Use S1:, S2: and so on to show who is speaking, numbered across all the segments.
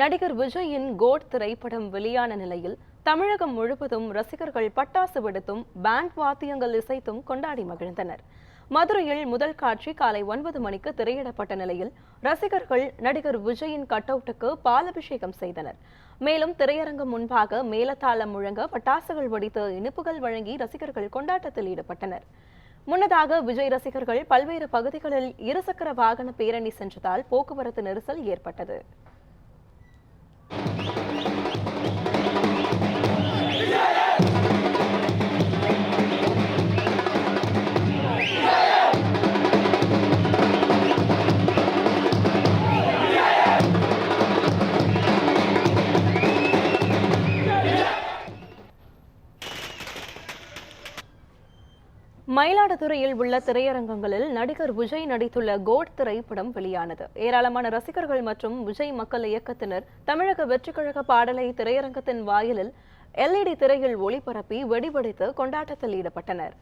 S1: நடிகர் விஜயின் கோட் திரைப்படம் வெளியான நிலையில் தமிழகம் முழுவதும் ரசிகர்கள் பட்டாசு வெடித்தும் பேண்ட் வாத்தியங்கள் இசைத்தும் கொண்டாடி மகிழ்ந்தனர். மதுரையில் முதல் காட்சி காலை ஒன்பது மணிக்கு திரையிடப்பட்ட நிலையில் ரசிகர்கள் நடிகர் விஜயின் கட்டவுட்டுக்கு பாலபிஷேகம் செய்தனர். மேலும் திரையரங்கம் முன்பாக மேலத்தாளம் முழங்க பட்டாசுகள் வெடித்து இனிப்புகள் வழங்கி ரசிகர்கள் கொண்டாட்டத்தில் ஈடுபட்டனர். முன்னதாக விஜய் ரசிகர்கள் பல்வேறு பகுதிகளில் இருசக்கர வாகன பேரணி சென்றதால் போக்குவரத்து நெரிசல் ஏற்பட்டது. மயிலாடுதுறையில் உள்ள திரையரங்கங்களில் நடிகர் விஜய் நடித்துள்ள கோட் திரைப்படம் வெளியானது. ஏராளமான ரசிகர்கள் மற்றும் விஜய் மக்கள் இயக்கத்தினர் தமிழக வெற்றிக்கழக பாடலை திரையரங்கத்தின் வாயிலில் எல்இடி திரையில் ஒளிபரப்பி வெடிவெடித்து கொண்டாட்டத்தில் ஈடுபட்டனர்.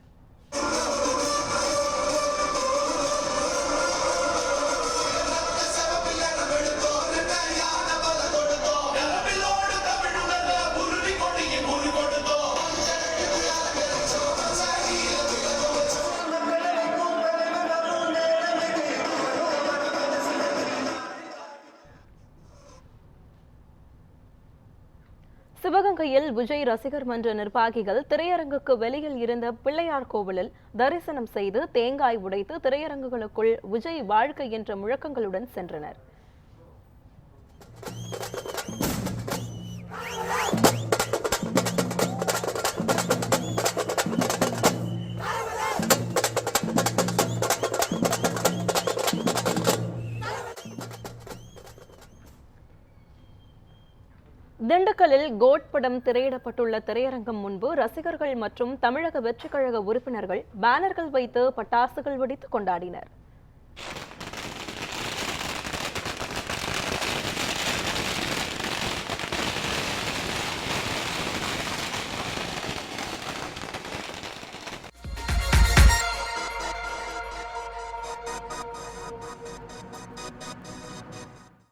S1: சிவகங்கையில் விஜய் ரசிகர் மன்ற நிர்வாகிகள் திரையரங்குக்கு வெளியில் இருந்த பிள்ளையார் கோவிலில் தரிசனம் செய்து தேங்காய் உடைத்து திரையரங்குகளுக்குள் விஜய் வாழ்க்கை என்ற முழக்கங்களுடன் சென்றனர். திண்டுக்கல்லில் கோட் படம் திரையிடப்பட்டுள்ள திரையரங்கம் முன்பு ரசிகர்கள் மற்றும் தமிழக வெற்றிக்கழக உறுப்பினர்கள் பேனர்கள் வைத்து பட்டாசுகள் வெடித்து கொண்டாடினர்.